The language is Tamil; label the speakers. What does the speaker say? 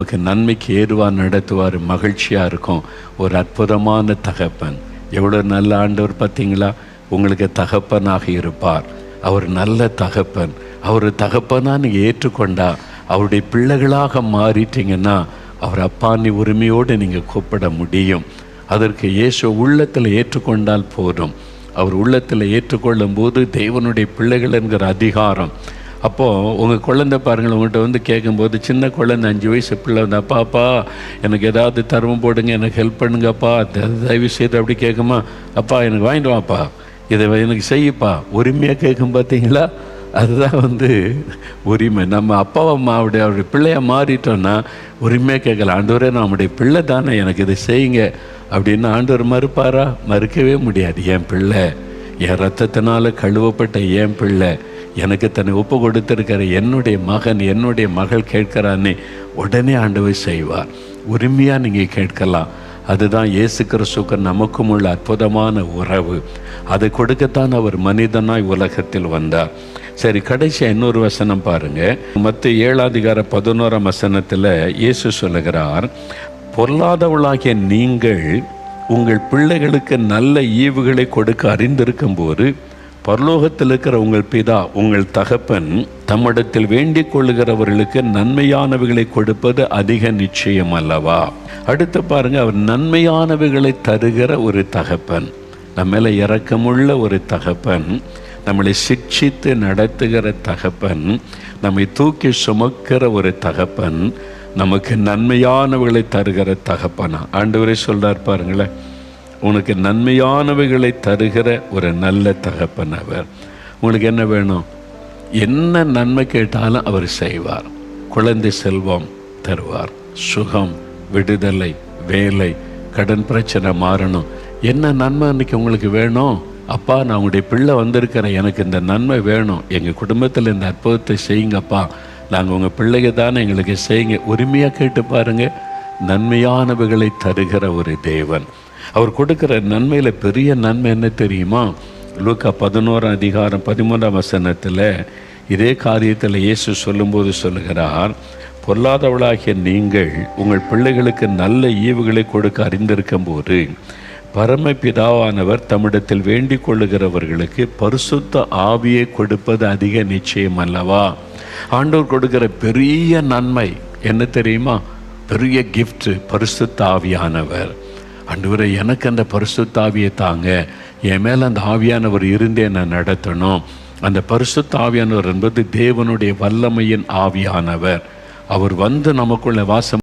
Speaker 1: நமக்கு நன்மைக்கு ஏறுவார் நடத்துவார் மகிழ்ச்சியாக இருக்கும். ஒரு அற்புதமான தகப்பன். எவ்வளோ நல்ல ஆண்டவர் பார்த்தீங்களா? உங்களுக்கு தகப்பனாக இருப்பார். அவர் நல்ல தகப்பன். அவர் தகப்பனாக நீங்கள் ஏற்றுக்கொண்டா அவருடைய பிள்ளைகளாக மாறிட்டீங்கன்னா அவர் அப்பானி உரிமையோடு நீங்கள் கூப்பிட முடியும். அதற்கு இயேசு உள்ளத்தில் ஏற்றுக்கொண்டால் போதும். அவர் உள்ளத்தில் ஏற்றுக்கொள்ளும் போது தேவனுடைய பிள்ளைகள் என்கிற அதிகாரம் அப்போது உங்கள் குழந்தை பாருங்கள் உங்கள்கிட்ட வந்து கேட்கும்போது சின்ன குழந்தை அஞ்சு வயசு பிள்ளை வந்து அப்பாப்பா எனக்கு ஏதாவது தருமம் போடுங்க எனக்கு ஹெல்ப் பண்ணுங்கப்பா த- தயவு செய்து அப்படி கேட்குமா? அப்பா எனக்கு வாங்கிட்டு வாப்பா இதை எனக்கு செய்யுப்பா. உரிமையாக கேட்கும் பார்த்தீங்களா? அதுதான் வந்து உரிமை. நம்ம அப்பா அம்மாவுடைய அவருடைய பிள்ளைய மாறிட்டோன்னா உரிமையாக கேட்கலாம். ஆண்டவரே நம்முடைய பிள்ளை தானே எனக்கு இதை செய்யுங்க. அப்படின்னு ஆண்டவர் மறுப்பாரா? மறுக்கவே முடியாது. என் பிள்ளை என் ரத்தத்தினால கழுவப்பட்ட என் பிள்ளை எனக்கு தன்னை ஒப்பு கொடுத்திருக்கிற என்னுடைய மகன் என்னுடைய மகள் கேட்கிறானே உடனே ஆண்டவர் செய்வார். உரிமையாக நீங்கள் கேட்கலாம். அதுதான் இயேசு கிறிஸ்துக்கு நமக்கும் உள்ள அற்புதமான உறவு. அதை கொடுக்கத்தான் அவர் மனிதனாய் உலகத்தில் வந்தார். சரி கடைசி இன்னொரு வசனம் பாருங்க. மற்ற ஏழாதிகார பதினோராம் வசனத்தில் இயேசு சொல்லுகிறார் பொல்லாதவளாகிய நீங்கள் உங்கள் பிள்ளைகளுக்கு நல்ல ஈவுகளை கொடுக்க அறிந்திருக்கும் போது பரலோகத்தில் இருக்கிற உங்கள் பிதா உங்கள் தகப்பன் தம்மிடத்தில் வேண்டிக் கொள்ளுகிறவர்களுக்கு நன்மையானவைகளை கொடுப்பது அதிக நிச்சயம் அல்லவா? அடுத்து பாருங்க அவர் நன்மையானவைகளை தருகிற ஒரு தகப்பன். நம்ம மேல இறக்கமுள்ள ஒரு தகப்பன். நம்மளை சிக்ஷித்து நடத்துகிற தகப்பன். நம்மை தூக்கி சுமக்கிற ஒரு தகப்பன். நமக்கு நன்மையானவைகளை தருகிற தகப்பனா? ஆண்டவரே சொல்றார் பாருங்களேன். உனக்கு நன்மையானவைகளை தருகிற ஒரு நல்ல தகப்பன் அவர். உனக்கு என்ன வேணும்? என்ன நன்மை கேட்டாலும் அவர் செய்வார். குழந்தை செல்வம் தருவார். சுகம் விடுதலை வேலை கடன் பிரச்சனை மாறணும். என்ன நன்மை இன்னைக்கு உங்களுக்கு வேணும்? அப்பா நான் உங்களுடைய பிள்ளை வந்திருக்கிறேன். எனக்கு இந்த நன்மை வேணும். எங்கள் குடும்பத்தில் இந்த அற்புதத்தை செய்யுங்கப்பா. நாங்கள் உங்கள் பிள்ளைங்க தானே எங்களுக்கு செய்யுங்க. உரிமையாக கேட்டு பாருங்கள் நன்மையானவைகளை தருகிற ஒரு தேவன். அவர் கொடுக்குற நன்மையில் பெரிய நன்மை என்ன தெரியுமா? லூக்கா பதினோராம் அதிகாரம் பதிமூன்றாம் வசனத்தில் இதே காரியத்தில் இயேசு சொல்லும்போது சொல்லுகிறார் பொல்லாதவளாகிய நீங்கள் உங்கள் பிள்ளைகளுக்கு நல்ல ஈவுகளை கொடுக்க அறிந்திருக்கும் போது பரமபிதாவானவர் தம்மிடத்தில் வேண்டிக் கொள்ளுகிறவர்களுக்கு பரிசுத்த ஆவியை கொடுப்பது அதிக நிச்சயம் அல்லவா? ஆண்டவர் கொடுக்கிற பெரிய நன்மை என்ன தெரியுமா? பெரிய கிஃப்ட் பரிசுத்த ஆவியானவர். அன்றுவரை எனக்கு அந்த பரிசுத்தாவியை தாங்க. என் மேலே அந்த ஆவியானவர் இருந்தே நான் நடத்தணும். அந்த பரிசுத்த ஆவியானவர் என்பது தேவனுடைய வல்லமையின் ஆவியானவர். அவர் வந்து நமக்குள்ள வாசம்